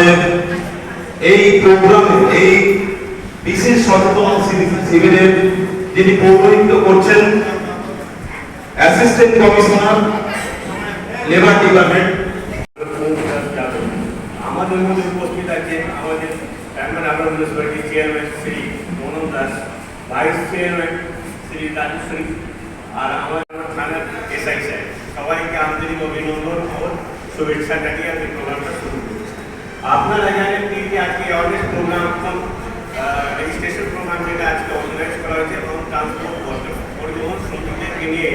আমাদের এই প্রোগ্রামে এই বিশেষ সচেতন শিবিরের যিনি পৌরোহিত্য করছেন অ্যাসিস্ট্যান্ট কমিশনার লেবার ডিপার্টমেন্ট আমাদের মধ্যে উপস্থিত আছে আমাদের চেয়ারম্যান আবার municipality chairman Shri Manoj Das vice chairman Shri Rajeshwari আর আমাদের থানার এসআই স্যার, সবাইকে আন্তরিক অভিনন্দন ও শুভেচ্ছা জানিয়ে আমি প্রোগ্রামটা আপনারা জানেন কি যে আজকে অনেক প্রোগ্রাম রেজিস্ট্রেশন প্রোগ্রাম যেটা আজকে অর্গানাইজ করা হয়েছে এবং ট্রান্সপোর্ট পরিবহন শ্রমিকদেরকে নিয়ে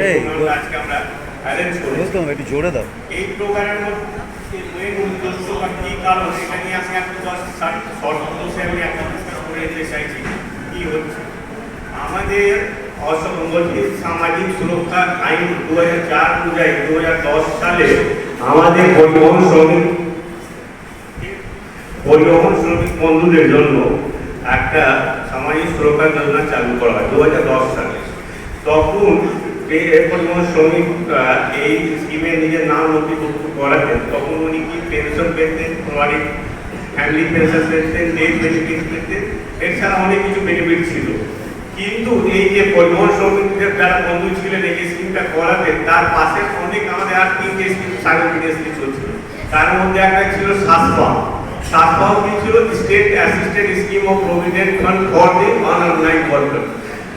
আজকে আমরা অ্যারেঞ্জ করেছি। একটু জোরে দাও। এই প্রোগ্রামের মধ্যে মেন উদ্দেশ্য বা কী কারণ এটা নিয়ে আমি একটু জাস্ট শর্ট আমি একটা ডিসকাস করে যেতে চাইছি কী হচ্ছে? আমাদের অসংগঠিত সামাজিক সুরক্ষা আইন দু হাজার চার অনুযায়ী দু হাজার দশ সালে আমাদের পরিবহন শ্রমিক পরিবহন শ্রমিক বন্ধুদের জন্য একটা সামাজিক সুরক্ষা যোজনা চালু করা হয় দু হাজার দশ সালে। তখন পরিবহন শ্রমিক এই স্কিমে নিজের নাম নথিভুক্ত করাতেন, তখন উনি কি পেনশন পেতেন বাড়ি ফ্যামিলি পেনশন পেতেন ডেট বেনিফিট পেতেন, এছাড়া অনেক কিছু বেনিফিট ছিল। কিন্তু এই যে পরিবহন শ্রমিকদের যারা বন্ধু ছিলেন, এই স্কিমটা করাতেন, তার পাশে অনেক আমাদের আর তিনটে স্কিম সাইমultaneously চলছিল। তার মধ্যে একটা ছিল সাসপা সাসপাও কি ছিল state assistant scheme of provident fund for the online worker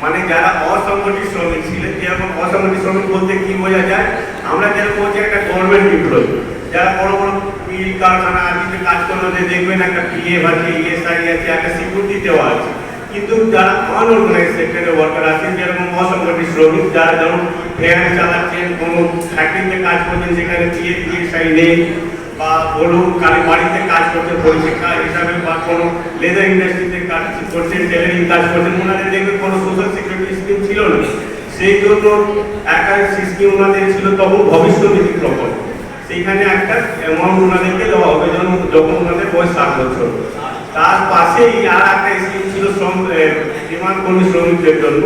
মানে যারা অসংগঠিত শ্রমিক ছিলেন যেরকম অসংগঠিত শ্রমিক বলতে কি বোঝা যায়? আমরা যেরকম হচ্ছে একটা গভর্নমেন্ট এমপ্লয়ি যারা বড় বড় মিল কারখানা আদিতে কাজ করে ওদের দেখবেন একটা পিএফ আছে ইএসআই আছে, একটা সিকিউরিটি দেওয়া আছে। কিন্তু যারা আনঅর্গানাইজ সেক্টরে ওয়ার্কার আছেন যেরকম অসংগঠিত শ্রমিক, যারা যেমন ফ্যান চালাচ্ছেন, কোনো ফ্যাক্টরিতে কাজ করছেন, সেখানে পিএফ ইএসআই নেই বা বলুন কারি বাড়িতে কাজ করতে পরিশিক্ষা হিসাবে বা কোনো লেদার ইন্ডাস্ট্রিতে কাজ করছেন টেলারিং কাজ করছেন, ওনাদের দেখবে কোনো সোশ্যাল সিকিউরিটি স্কিম ছিল না। সেই জন্য একটা স্কিম ওনাদের ছিল তখন ভবিষ্যৎ নিধি প্রকল্প সেইখানে একটা অ্যামাউন্ট ওনাদেরকে দেওয়া হবে যখন যখন ওনাদের বয়স ষাট বছর। তার পাশেই আর একটা স্কিম ছিল শ্রম বিমান কর্মী শ্রমিকদের জন্য।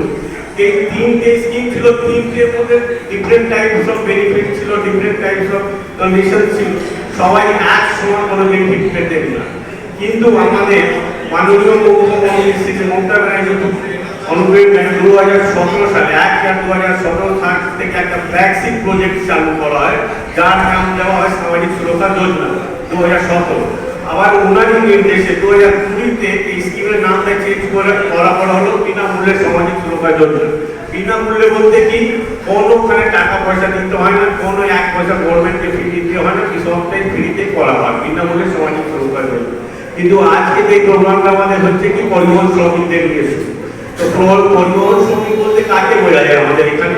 এই তিনটে স্কিম ছিল, তিনটের মধ্যে ডিফারেন্ট টাইপস অফ বেনিফিট ছিল ডিফারেন্ট টাইপস অফ কন্ডিশন ছিল। সবাই এক সমান কোনো বেনিফিট পেতেন না। কিন্তু আমাদের মাননীয় মুখ্যমন্ত্রী শ্রী মমতা ব্যানার্জি অনুপ্রেম দু হাজার সতেরো সালে, এক চার দু হাজার সতেরো সাল থেকে একটা ফ্ল্যাগশিপ প্রজেক্ট চালু করা হয়, যার নাম দেওয়া হয় সামাজিক সুরক্ষা যোজনা দু হাজার সতেরো। আবার ওনারই নির্দেশে দু হাজার কুড়িতে এই স্কিমের নামটা চেঞ্জ করে করা করা হলো বিনামূল্যে সামাজিক সুরক্ষা যোজনা। বিনামূল্যে বলতে কি, কোনো ওখানে টাকা পয়সা দিতে হয় না, কোনো এক পয়সা গভর্নমেন্টকে ফি দিতে হয় না সবটাই ফ্রিতে করা হয়, বিনামূল্যে সামাজিক সুরক্ষা যোজনা কিন্তু আজকে যে প্রোগ্রামটা আমাদের হচ্ছে কি, পরিবহন শ্রমিকদের নিয়ে তো পরি- পরিবহন শ্রমিক বলতে কাকে বোঝা যায় আমাদের এখানে?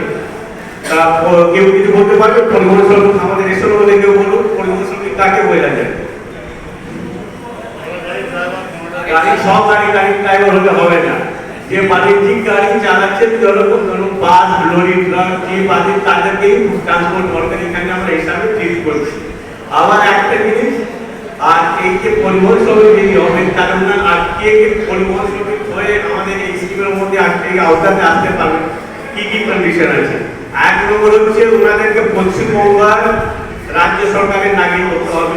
কেউ কিছু বলতে পারবে? পরিবহন শ্রমিক আমাদের এসব মধ্যে কেউ বলুন পরিবহন শ্রমিক কাকে বোঝা যায়? গাড়ি, সব গাড়ি গাড়ি ড্রাইভার হতে হবে না। যে বাণিজ্যিক গাড়ি চালাচ্ছে যেরকম ধরুন বাস, লরি, ট্রাক, যে বাণিজ্য তাদেরকেই ট্রান্সপোর্ট দরকার, এখানে আমরা হিসাবে ট্রিট করছি। আবার একটা জিনিস, আর এই যে পরিবহন শ্রমিক যিনি হবেন কারণ না, আর কে কে পরিবহন শ্রমিক হয়ে আমাদের এই স্কিমের মধ্যে এই আওতাতে আসতে পারবেন কি কি কন্ডিশন আছে? এক নম্বর হচ্ছে ওনাদেরকে পশ্চিমবঙ্গের রাজ্য সরকারের নাগরিক হতে হবে।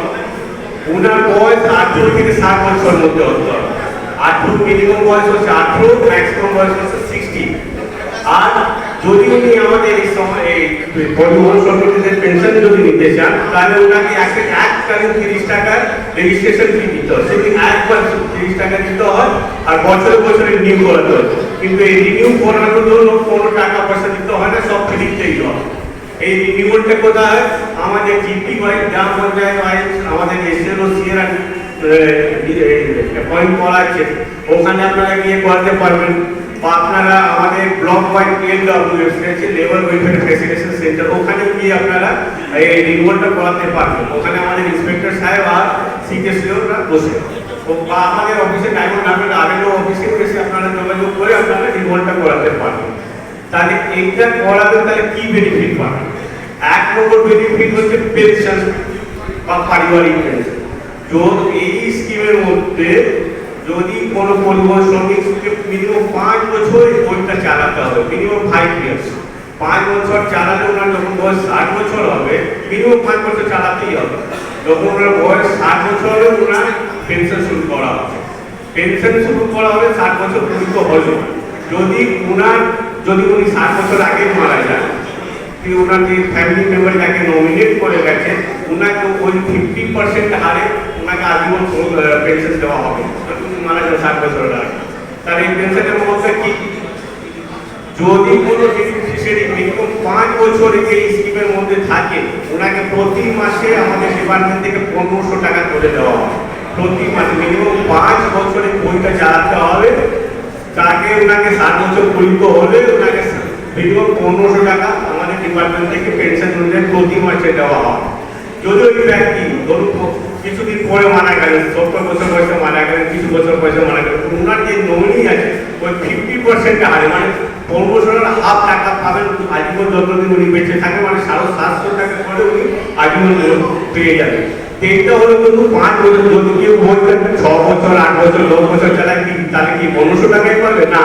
ওনার বয়স আঠেরো থেকে ষাট বছর মধ্যে হতে হবে। আঠেরো মিনিমাম বয়স হচ্ছে আঠেরো ম্যাক্সিমাম বয়স হচ্ছে সিক্সটি আর যদি উনি আমাদের এই সময় পরিবহন পেনশন যদি নিতে চান, তাহলে ওনাকে একটা এককালীন তিরিশ টাকার রেজিস্ট্রেশন ফি দিতে হয় সেদিন একবার তিরিশ টাকা দিতে হয় আর বছরে বছরে রিনিউ করাতে হয়। কিন্তু এই রিনিউ করানোর জন্য কোনো টাকা পয়সা দিতে হয় না সব ফ্রিতেই হয়। এই রিনিউয়ালটা কোথায়? আমাদের জিপি ওয়াইজ গ্রাম পঞ্চায়েত, আমাদের এসএল ও সিএর পয়েন্ট করা আছে ওখানে আপনারা গিয়ে করাতে পারবেন। বা আপনারা আমাদের ব্লক ওয়াইড পিএলডব্লিউ আছে লেবার ওয়েলফেয়ার ফেসিলিটেশন সেন্টার ওখানে গিয়ে আপনারা এই রিনিউয়ালটা করাতে পারবেন। ওখানে আমাদের ইন্সপেক্টর সাহেব আর সিকেসিওরা বসে। বা আমাদের অফিসে ডায়মন্ড আপনারা আরএনও অফিসে এসে আপনারা যোগাযোগ করে আপনারা রিনিউয়ালটা করাতে পারবেন। তাহলে এইটা করাতে তাহলে কি বেনিফিট পাবে এক নম্বর বেনিফিট হচ্ছে পেনশন বা পারিবারিক পেনশন যদি এই মধ্যে যদি কোনো পরিবহন শ্রমিককে মিনিমাম পাঁচ বছর বইটা চালাতে হবে মিনিমাম ফাইভ ইয়ার্স পাঁচ বছর চালালে ওনার যখন বয়স ষাট বছর হবে মিনিমাম পাঁচ বছর চালাতেই হবে। যখন ওনার বয়স ষাট বছর হলে ওনার পেনশন শুরু করা হবে। পেনশন শুরু করা হবে ষাট বছর পূর্ণ হলে যদি ওনার, যদি উনি ষাট বছর আগে মারা যান ওনার যে ফ্যামিলি মেম্বার যাকে নমিনেট করে গেছে, ওনাকে ওই ফিফটি পার্সেন্ট হারে ওনাকে আজীবন পেনশন দেওয়া হবে মারা যান ষাট বছরের আগে। তার এই পেনশনের মধ্যে কি? যদি কোনো বেনিফিশিয়ারি মিনিমাম পাঁচ বছর এই স্কিমের মধ্যে থাকে, ওনাকে প্রতি মাসে আমাদের ডিপার্টমেন্ট থেকে পনেরোশো টাকা করে দেওয়া হয় প্রতি মাসে মিনিমাম পাঁচ বছরে বইটা চালাতে হবে, তাকে ওনাকে ষাট বছর পূরিত হলে ওনাকে মিনিমাম পনেরোশো টাকা আমাদের ডিপার্টমেন্ট থেকে পেনশন অনুযায়ী প্রতি মাসে দেওয়া হয় যদি ওই ব্যক্তি ধরুন কিছুদিন পরে মারা গেলেন সত্তর বছর বয়সে মারা গেলেন কিছু বছর বয়সে মারা গেলেন ওনার যে নমিনি আছে, ওই ফিফটি পার্সেন্ট হারে মানে পনেরোশো হাফ টাকা পাবেন আজীবন যতদিন উনি বেঁচে থাকে মানে সাড়ে সাতশো টাকা করে উনি আজীবন পেয়ে যাবেন। এইটা হলো কিন্তু পাঁচ বছর, যদি কেউ বলতেন ছ বছর, আট বছর, দশ বছর চালায় কি, তাহলে কি পনেরোশো টাকায় পাবে না,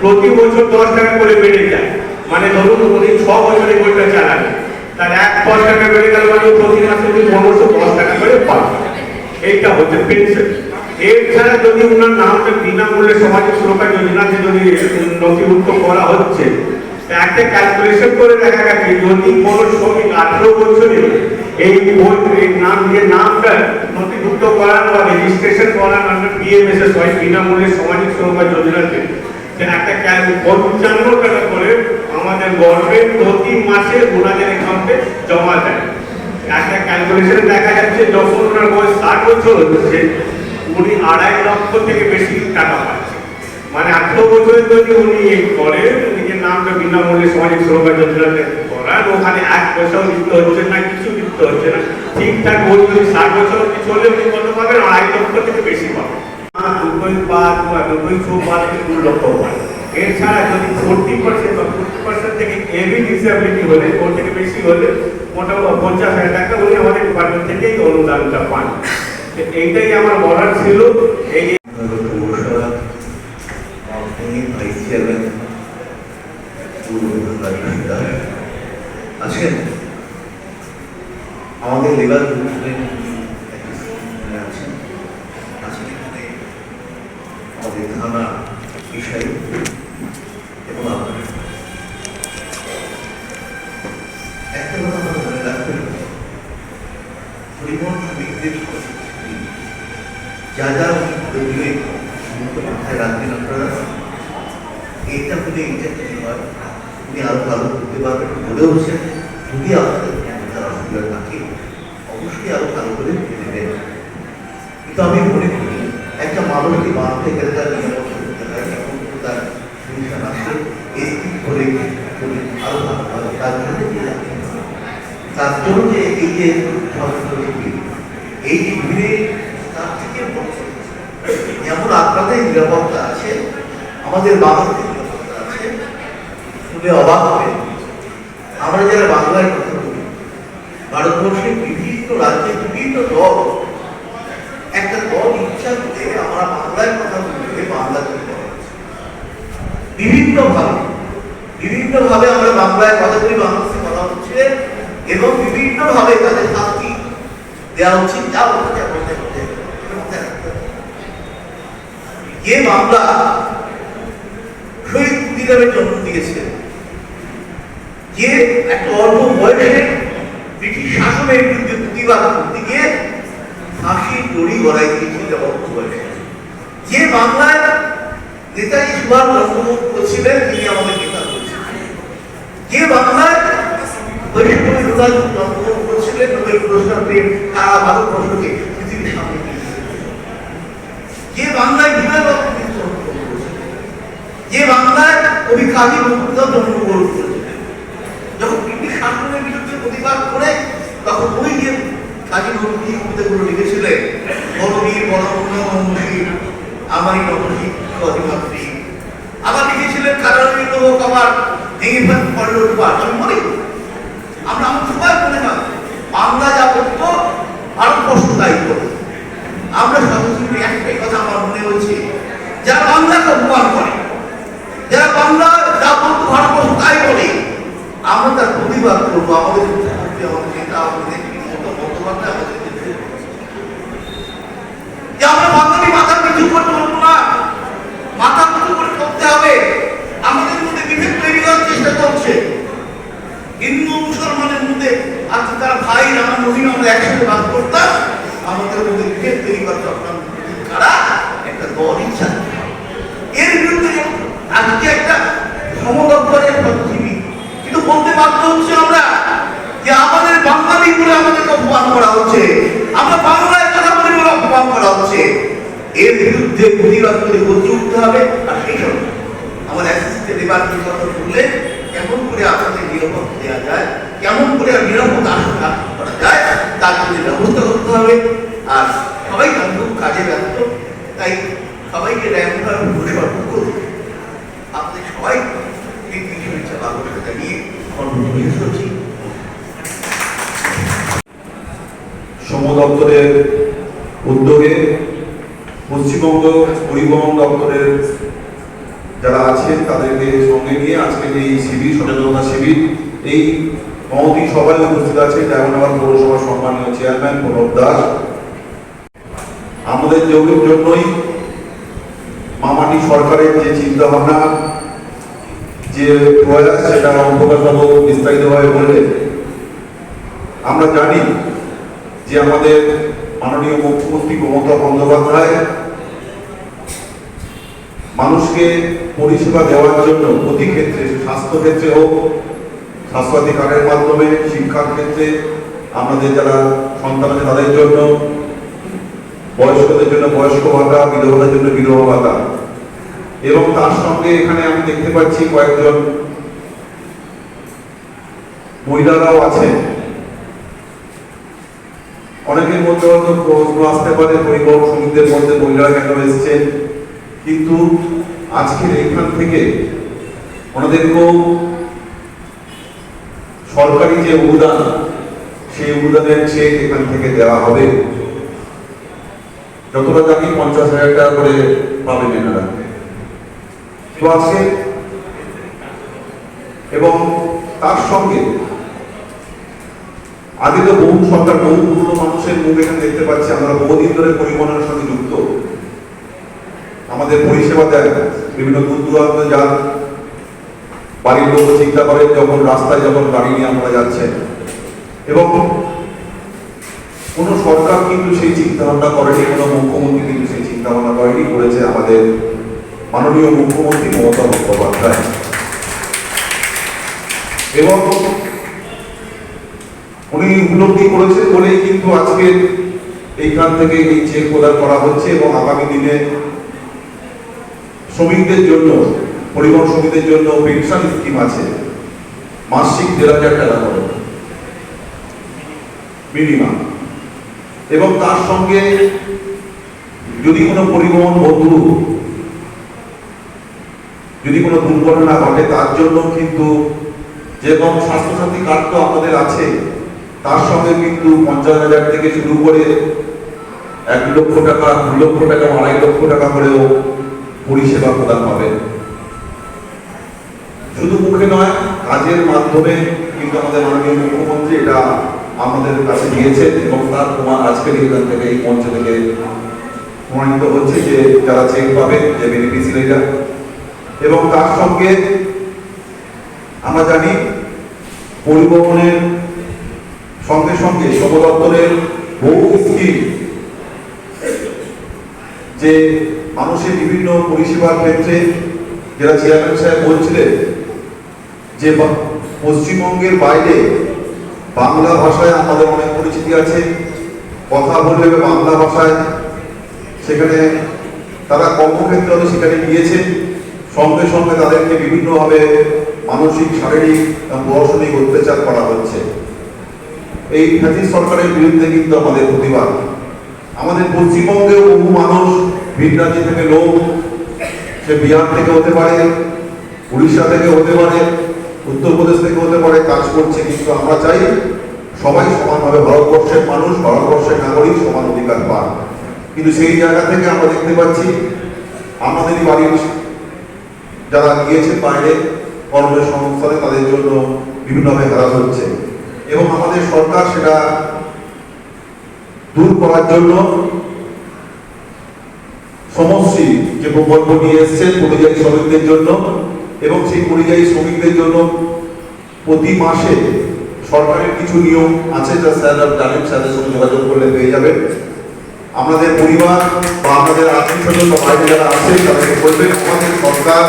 প্রতি বছর দশ টাকা করে বেড়ে যায়। মানে ধরুন উনি ছ বছরে বইটা চালাবেন। তার এক দশ টাকা বেড়ে গেল মানে প্রতি মাসে উনি পনেরোশো দশ টাকা করে পাবেন এইটা হচ্ছে পেনশন। এছাড়া যদি ওনার নামটা বিনামূল্যে সমাজ সুরক্ষা যোজনাতে যদি নথিভুক্ত করা হচ্ছে, একটা ক্যালকুলেশন করে দেখা গেছে, যদি কোনো শ্রমিক আঠেরো বছরে এই নাম যে নামটা নথিভুক্ত করানো বা রেজিস্ট্রেশন করানো আমরা পিএমএসএস হয় বিনামূল্যে সামাজিক সুরক্ষা যোজনাতে একটা পঞ্চান্ন টাকা করে আমাদের গভর্নমেন্ট প্রতি মাসে ওনাদের অ্যাকাউন্টে জমা দেয় একটা ক্যালকুলেশনে দেখা যাচ্ছে, যখন ওনার বয়স ষাট বছর হচ্ছে, উনি আড়াই লক্ষ থেকে বেশি টাকা পাচ্ছে। মানে আঠেরো বছরে যদি উনি এই করেন, নিজের নামটা বিনামূল্যে সামাজিক সুরক্ষা যোজনাতে করান, ওখানে এক পয়সাও দিতে হচ্ছে না, কিছু দিতে হচ্ছে না। ঠিকঠাক ওই যদি ষাট বছর অব্দি চলে উনি কত পাবেন? আড়াই লক্ষ থেকে বেশি পাবেন। দুটোই বা দুটোই ছ থেকে দু লক্ষ পায় এছাড়া যদি ফোর্টি পার্সেন্ট বা ফিফটি পার্সেন্ট থেকে হেভি ডিসেবিলিটি হলে ওর থেকে বেশি হলে মোটামুটি পঞ্চাশ হাজার টাকা উনি আমাদের ডিপার্টমেন্ট থেকে এই অনুদানটা পান। এইটাই আমার বলার ছিল। এই আমাদের লেবার পরিবহন শ্রমিকদের যা যা বললে মাথায় রাখবেন আপনারা এইটা হলে এইটা কি হয় উনি আরও ভালো করতে পারবেন বলেওছেন যদি আপনাদের মাথার অসুবিধা থাকে অবশ্যই আরও ভালো করে ভেবে দেবেন কিন্তু আমি মনে করি একটা মানুষকে বাঁধতে গেলে তার নিরাপত্তা করতে হয় এবং তার সলিউশন আসে এই করে করে আরও ভালো হয় তার জন্য কি লাগে? তার জন্য যে এই যে সচেতন শিবির, এই যে ভিড়ে তার থেকে বড় যেমন আপনাদের নিরাপত্তা আছে আমাদের বাঙালিদের নিরাপত্তা আছে শুনে অবাক হবে আমরা যারা বাংলায় কথা বলি ভারতবর্ষের বিভিন্ন রাজ্যে বিভিন্ন দল একটা দল ইচ্ছা করে আমরা বাংলায় কথা বলতে বাংলা চলে বিভিন্ন ভাবে বিভিন্ন ভাবে আমরা বাংলায় বলি, বাংলাদেশে কথা হচ্ছে এবং বিভিন্ন ভাবে তাদের শাস্তি দেওয়া উচিত, যা বলতে মামলা শহীদ জন্ম দিয়েছে। যে একটা অল্প বয়সে ব্রিটিশ শাসনের বিরুদ্ধে প্রতিবাদ করতে গিয়ে ফাঁসির দড়ি গড়াই দিয়েছিল অল্প বয়সে। যে বাংলায় নেতাজি সুভাষ চন্দ্রবোস ছিলেন তিনি আমাদের যে বাংলায় বৈষ্ণবী নেতাজি চন্দ্রবোস ছিলেন নোবেল পুরস্কার পেয়ে করেছিলেন করেছিলেন লিখেছিলেন লিখেছিলেন কারণী হোক পড়ল রূপার আমি করি। আমরা আমার সবাই মনে হয় বাংলা যা করতো ভারতবর্ষ তাই করতো আমরা সরাসরি একটাই কথা আমার মনে হয়েছে যারা বাংলাকে অপমান করে, যারা বাংলা যা বলতো ভারতবর্ষ তাই বলে আমরা তার প্রতিবাদ করব আমাদের নেতা, আমাদের নেতৃত্ব বন্দ্যোপাধ্যায় আমাদের নেতৃত্ব আমরা একসাথে বাস করতাম। আমাদের মধ্যে তৈরি করতে আপনার একটা এর বিরুদ্ধে আজকে একটা কিন্তু বলতে বাধ্য হচ্ছে আমরা যে আমাদের বাঙালি বলে অপমান করা হচ্ছে। আমরা বাংলায় কথা বলে অপমান করা হচ্ছে। এর বিরুদ্ধে প্রতিবাদ করে গতি উঠতে হবে। আর সেই সঙ্গে আমার অ্যাসিস্ট্যান্ট কি কথা কেমন করে আপনাদের নিরাপদ দেওয়া যায়, কেমন করে নিরাপদ আসন রাখতে করা যায় তার ব্যবস্থা করতে হবে। আর সবাই কাজে ব্যস্ত, তাই সবাইকে করুন। সবাই শ্রম দপ্তরের উদ্যোগে, পশ্চিমবঙ্গ পরিবহন দপ্তরের যারা আছেন, তাদেরকে সঙ্গে নিয়ে আজকের এই শিবির, সচেতনতা শিবির, এই মহতি সবাই উপস্থিত আছে যেমন আমার পৌরসভার সম্মানীয় চেয়ারম্যান প্রণব দাস। আমাদের যোগের জন্যই মামাটি সরকারের যে চিন্তা যে প্রয়াস, সেটা অঙ্কবাবু বিস্তারিতভাবে বললেন আমরা জানি যে আমাদের মাননীয় মুখ্যমন্ত্রী মমতা বন্দ্যোপাধ্যায় মানুষকে পরিষেবা দেওয়ার জন্য প্রতি ক্ষেত্রে স্বাস্থ্য ক্ষেত্রে হোক স্বাস্থ্যসাথী কার্ডের মাধ্যমে, শিক্ষার ক্ষেত্রে আমাদের যারা সন্তান আছে, তাদের জন্য, বয়স্কদের জন্য বয়স্ক ভাতা, বিধবাদের জন্য বিধবা ভাতা। এবং তার সঙ্গে এখানে আমি দেখতে পাচ্ছি কয়েকজন মহিলারাও আছেন। অনেকের মধ্যে হয়তো প্রশ্ন আসতে পারে পরিবহন শ্রমিকদের মধ্যে মহিলারা কেন এসছেন? কিন্তু আজকের এখান থেকে, ওনাদেরকেও সরকারি যে অনুদান, সেই অনুদানের চেক এখান থেকে দেওয়া হবে। যতটা জানি পঞ্চাশ হাজার টাকা করে পাবেন এনারা তো আজকে এবং তার সঙ্গে আগে তো বহু সরকার, বহু পুরনো মানুষের মুখ এখানে দেখতে পাচ্ছি, আমরা বহুদিন ধরে পরিবহনের সঙ্গে যুক্ত। আমাদের পরিষেবা দেয় বিভিন্ন দূর দূরান্ত যান বাড়ির লোক চিন্তা করেন যখন রাস্তায় যখন গাড়ি নিয়ে আমরা যাচ্ছেন এবং কোন সরকার কিন্তু সেই চিন্তা ভাবনা করেনি, কোনো মুখ্যমন্ত্রী কিন্তু সেই চিন্তা ভাবনা করেনি করেছে আমাদের মাননীয় মুখ্যমন্ত্রী মমতা বন্দ্যোপাধ্যায়। এবং উনি উপলব্ধি করেছেন বলেই কিন্তু আজকে এইখান থেকে এই চেক প্রদান করা হচ্ছে এবং আগামী দিনে শ্রমিকদের জন্য পরিবহন শ্রমিকদের জন্য পেনশন স্কিম আছে। মাসিক দেড় হাজার টাকা করে। মিনিমাম। এবং তার সঙ্গে যদি কোনো পরিবহন বন্ধু, যদি কোনো দুর্ঘটনা ঘটে, তার জন্য কিন্তু যেরকম স্বাস্থ্যসাথী কার্ড তো আমাদের আছে, তার সঙ্গে কিন্তু পঞ্চাশ হাজার থেকে শুরু করে এক লক্ষ টাকা দু লক্ষ টাকা আড়াই লক্ষ টাকা করেও পরিষেবা প্রদান হবে। শুধু মুখে নয়, কাজের মাধ্যমে কিন্তু আমাদের মাননীয় মুখ্যমন্ত্রী এটা আমাদের কাছে দিয়েছেন এবং তার প্রমাণ আজকের এখান থেকে এই মঞ্চ থেকে প্রমাণিত হচ্ছে যে যারা চেক পাবে যে বেনিফিসিয়ারিরা এবং তার সঙ্গে আমরা জানি পরিবহনের সঙ্গে সঙ্গে শ্রম দপ্তরের বহু স্কিম যে মানুষের বিভিন্ন পরিষেবার ক্ষেত্রে যারা চেয়ারম্যান সাহেব বলছিলেন যে পশ্চিমবঙ্গের বাইরে বাংলা ভাষায় আমাদের অনেক পরিচিতি আছে, কথা বললে বাংলা ভাষায়। সেখানে তারা কর্মক্ষেত্রে সেখানে গিয়েছে সঙ্গে সঙ্গে তাদেরকে বিভিন্নভাবে মানসিক, শারীরিক প্রশাসনিক অত্যাচার করা হচ্ছে। এই ফ্যাসিস্ট সরকারের বিরুদ্ধে কিন্তু আমাদের প্রতিবাদ। আমাদের পশ্চিমবঙ্গেও বহু মানুষ ভিন থেকে লোক, সে বিহার থেকে হতে পারে, উড়িষ্যা থেকে হতে পারে উত্তরপ্রদেশ থেকে হতে পারে, কাজ করছে কিন্তু আমরা চাই সবাই সমানভাবে ভারতবর্ষের মানুষ, ভারতবর্ষের নাগরিক সমান অধিকার পান কিন্তু সেই জায়গা থেকে আমরা দেখতে পাচ্ছি, আমাদেরই বাড়ির যারা গিয়েছেন বাইরে কর্মের সংস্থানে তাদের জন্য বিভিন্নভাবে হারাস হচ্ছে। এবং আমাদের সরকার সেটা দূর করার জন্য সমশ্রী যে প্রকল্প নিয়ে এসছেন পরিযায়ী শ্রমিকদের জন্য এবং সেই পরিযায়ী শ্রমিকদের জন্য প্রতি মাসে সরকারের কিছু নিয়ম আছে যা স্যাররা জানেন স্যারদের সঙ্গে যোগাযোগ করলে পেয়ে যাবেন। আমাদের পরিবার বা আমাদের আত্মীয় স্বজন বা বাইরে যারা আছে, তাদেরকে বলবেন, আমাদের সরকার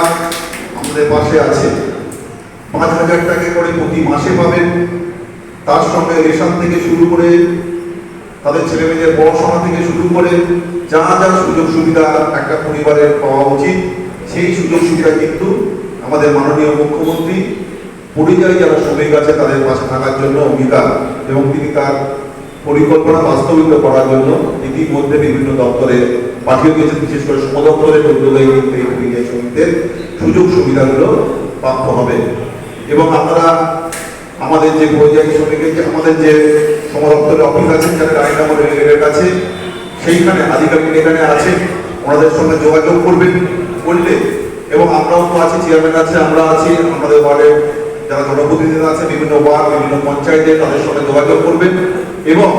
আমাদের পাশে আছে। পাঁচ হাজার টাকা করে প্রতি মাসে পাবেন। তার সঙ্গে রেশন থেকে শুরু করে তাদের ছেলে মেয়েদের পড়াশোনা থেকে শুরু করে যা যা সুযোগ সুবিধা একটা পরিবারের পাওয়া উচিত, সেই সুযোগ সুবিধা কিন্তু আমাদের মাননীয় মুখ্যমন্ত্রী পরিযায়ী যারা শ্রমিক আছে তাদের পাশে থাকার জন্য অঙ্গীকার এবং তিনি তার পরিকল্পনা বাস্তবিত করার জন্য ইতিমধ্যে বিভিন্ন দপ্তরে পাঠিয়ে দিয়েছেন, বিশেষ করে শ্রম দপ্তরের উদ্যোগে পরিযায়ী শ্রমিকদের সুযোগ সুবিধাগুলো প্রাপ্ত হবে। এবং আপনারা আমাদের যে পরিযায়ী শ্রমিকের যে আমাদের যে সমদপ্তরের অফিস আছে যেখানে রায়নামা রেলের কাছে, সেইখানে, আধিকারিক এখানে আছে, ওনাদের সঙ্গে যোগাযোগ করবেন, করলে এবং আমরাও তো আছি চেয়ারম্যান আছে, আমরা আছি, আমাদের ওয়ার্ডের যারা জনপ্রতিনিধি আছে, বিভিন্ন ওয়ার্ড, বিভিন্ন পঞ্চায়েতে তাদের সঙ্গে যোগাযোগ করবেন। এবং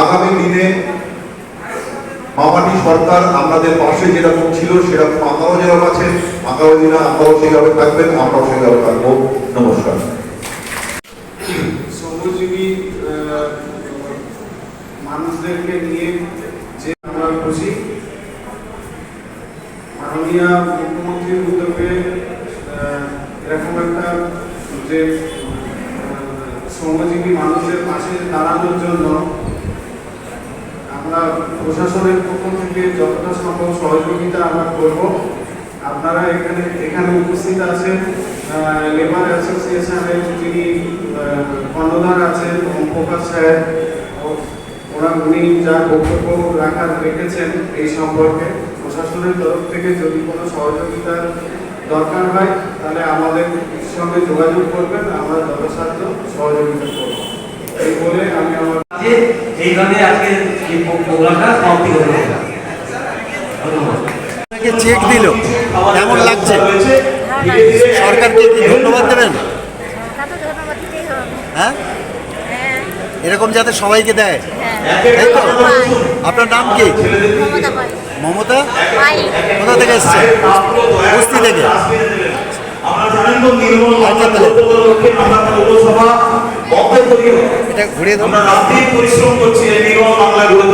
আগামী দিনে মামাটি সরকার আমাদের পাশে যেরকম ছিল, সেরকম আমরাও যেরকম আছে, আগামী দিনে আমরাও সেইভাবে থাকবেন, আমরাও সেইভাবে থাকব। নমস্কার। মানুষদেরকে নিয়ে যে আমরা খুশি মাননীয় মুখ্যমন্ত্রীর উদ্যোগে এরকম একটা যে শ্রমজীবী মানুষের পাশে দাঁড়ানোর জন্য আমরা প্রশাসনের পক্ষ থেকে যতটা সম্ভব সহযোগিতা আমরা করব। আপনারা এখানে এখানে উপস্থিত আছেন লেবার অ্যাসোসিয়েশনের যিনি কর্ণধার আছেন ওম প্রকাশ সাহেব ওরা উনি যা বক্তব্য রাখার রেখেছেন এই সম্পর্কে। প্রশাসনের তরফ থেকে যদি কোনো সহযোগিতার দরকার হয় তাহলে আমাদের সঙ্গে যোগাযোগ করবেন আমরা যথাসাধ্য সহযোগিতা করব। এই বলে আমি আমার যে এইভাবে আজকে এই প্রোগ্রামটা সমাপ্তি করে আপনাকে চেক দিল। কেমন লাগছে? সরকারকে কি ধন্যবাদ দেবেন? হ্যাঁ? হ্যাঁ এরকম যাতে সবাইকে দেয়। হ্যাঁ। তাই তো আপনার নাম কি? মমতা? কোথা থেকে এসছে? বস্তি থেকে।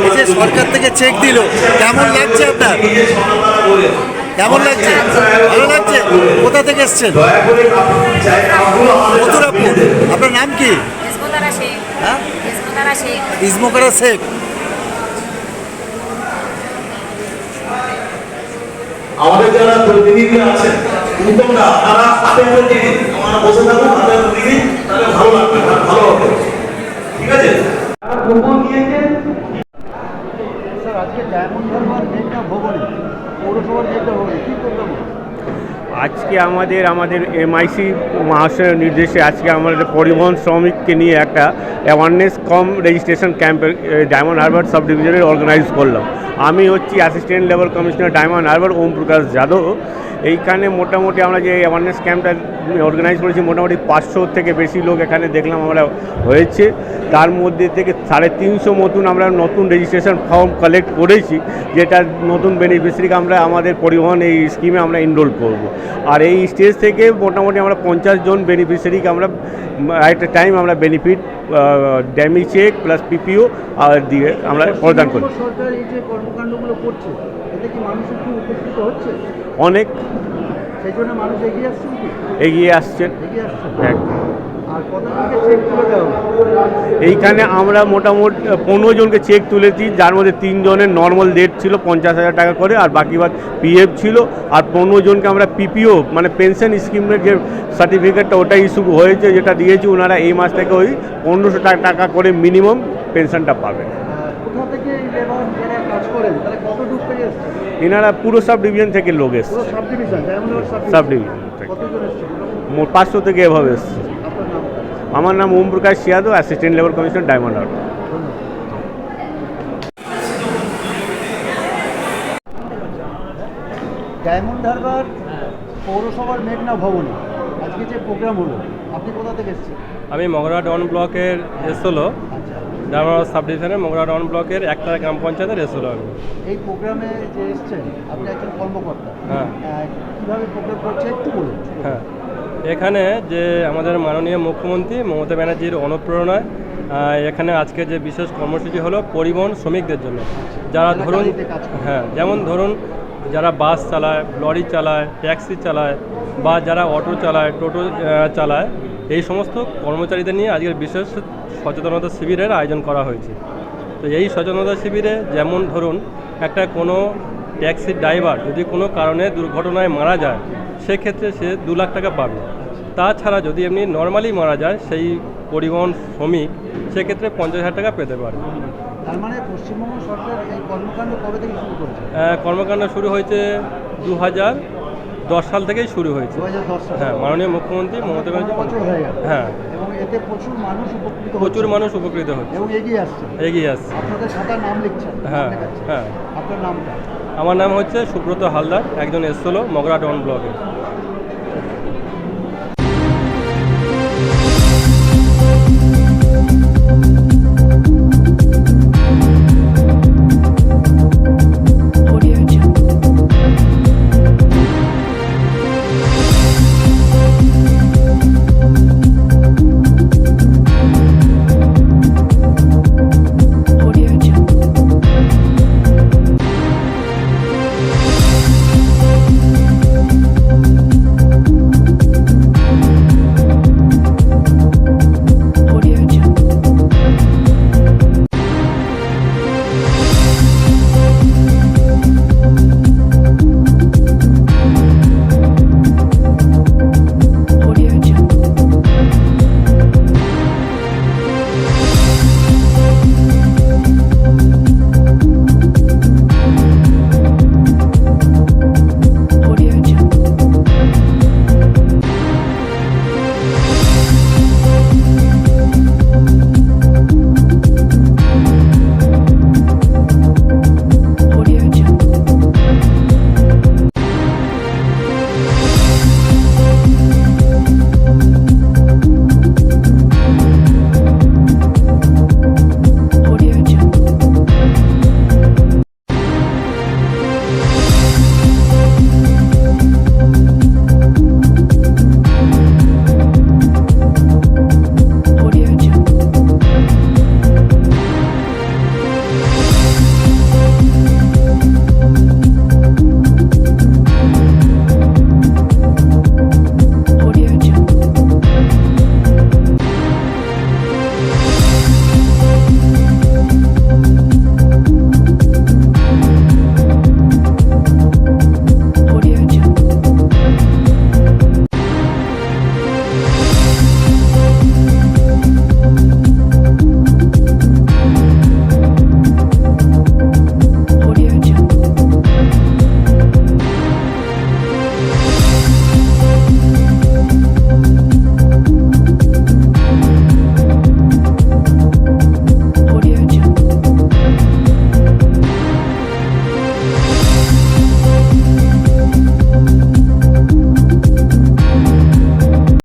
এটা যে সরকার থেকে চেক দিল। কেমন লাগছে আপনার? কেমন লাগছে? ভালো লাগছে? কোথা থেকে এসছেন? মথুরাপুর। আপনার নাম কি? হ্যাঁ? ইসমোকারা শেখ। আমাদের যারা প্রতিনিধি আছেন উত্তমরা তারা হাতে প্রতিনিধি আমরা বসে থাকুন হাতে প্রতিনিধি তাহলে ভালো লাগবে ভালো হবে। ঠিক আছে? ভবন স্যার আজকে ডায়মন্ড হারবার ভবনে পৌরসভার ভবনে করতে প্রোগ্রাম আজকে আমাদের আমাদের এমআইসি মহাশয়ের নির্দেশে আজকে আমাদের পরিবহন শ্রমিককে নিয়ে একটা অ্যাওয়ারনেস কম রেজিস্ট্রেশন ক্যাম্পের ডায়মন্ড হারবার সাব ডিভিশনের অর্গানাইজ করলাম। আমি হচ্ছি assistant level commissioner diamond Harbour Om Prakash Yadav. এইখানে মোটামুটি আমরা যে অ্যাওয়ারনেস ক্যাম্পটা অর্গানাইজ করেছি, মোটামুটি পাঁচশো থেকে বেশি লোক এখানে দেখলাম আমরা হয়েছে। তার মধ্যে থেকে সাড়ে তিনশো মতন আমরা নতুন রেজিস্ট্রেশন ফর্ম কালেক্ট করেছি, যেটা নতুন বেনিফিশিয়ারিকে আমরা, আমাদের পরিবহন এই স্কিমে আমরা এনরোল করব। আর এই স্টেজ থেকে মোটামুটি আমরা পঞ্চাশ জন বেনিফিশিয়ারিকে আমরা একটা টাইম আমরা benefit damage check plus PPO আর দিয়ে আমরা প্রদান করি। সরকার এই যে কর্মকাণ্ডগুলো করছে এতে কি মানুষের কি উপকৃত হচ্ছে? অনেক সেই জন্য মানুষ এগিয়ে আসছেন এগিয়ে আসছেন। এগিয়ে আসছেন। এইখানে আমরা মোটামুটি পনেরো জনকে চেক তুলেছি যার মধ্যে তিনজনের নর্মাল ডেট ছিল পঞ্চাশ হাজার টাকা করে আর বাকি বাদ পিএফ ছিল আর পনেরো জনকে আমরা পিপিও মানে পেনশন স্কিমের যে সার্টিফিকেটটা ওটা ইস্যু হয়েছে যেটা দিয়েছি ওনারা এই মাস থেকে ওই পনেরোশো টাকা করে মিনিমাম পেনশনটা পাবেন। এসছে এনারা পুরো সাব ডিভিশন থেকে লোক এসছে। সাব ডিভিশন থেকে। মোট পাঁচশো থেকে এভাবে এসছে। আমার নাম Om Prakash Yadav assistant level commissioner diamond Harbour diamond Harbour পৌরসভার মেঘনা ভবনে আজকে যে প্রোগ্রাম হলো আপনি কোথা থেকে এসেছেন? আমি মগরা ডাউন ব্লকের এস হলো। আচ্ছা। ডায়মন্ড সাব ডিভিশনের মগরা ডাউন ব্লকের একটা গ্রাম পঞ্চায়েতের এস হলো আমি। এই প্রোগ্রামে যে এসেছেন আপনি একজন কর্মকর্তা। হ্যাঁ। কীভাবে প্রোগ্রাম করছে একটু বলুন। হ্যাঁ। এখানে যে আমাদের মাননীয় মুখ্যমন্ত্রী মমতা ব্যানার্জির অনুপ্রেরণায় এখানে আজকে যে বিশেষ কর্মসূচি হলো পরিবহন শ্রমিকদের জন্য। যারা যারা ধরুন। হ্যাঁ যেমন ধরুন যারা বাস চালায় লরি চালায় ট্যাক্সি চালায় বা যারা অটো চালায় টোটো চালায় এই সমস্ত কর্মচারীদের নিয়ে আজকের বিশেষ সচেতনতা শিবিরের আয়োজন করা হয়েছে। তো এই সচেতনতা শিবিরে যেমন ধরুন একটা কোনো ট্যাক্সির ড্রাইভার যদি কোনো কারণে দুর্ঘটনায় মারা যায় সেক্ষেত্রে সে দু লাখ টাকা পাবে। তাছাড়া যদি এমনি নর্মালি মারা যায় সেই পরিবহন শ্রমিক সেক্ষেত্রে পঞ্চাশ হাজার টাকা পেতে পারে। তার মানে পশ্চিমবঙ্গ সরকার এই কর্মকাণ্ড কবে থেকে শুরু করেছে? কর্মকাণ্ড শুরু হয়েছে দু হাজার দশ সাল থেকেই শুরু হয়েছে। হ্যাঁ মাননীয় মুখ্যমন্ত্রী মমতা ব্যানার্জি হয়ে গেল। এবং এতে প্রচুর মানুষ উপকৃত প্রচুর হচ্ছে মানুষ উপকৃত হচ্ছে। এবং এগিয়ে আসছে। এগিয়ে আসছে। আপনাদের খাতার নাম লিখছেন। হ্যাঁ হ্যাঁ। আপনার নামটা? আমার নাম হচ্ছে সুব্রত হালদার একজন এসছিল মগরা টাউন ব্লকে।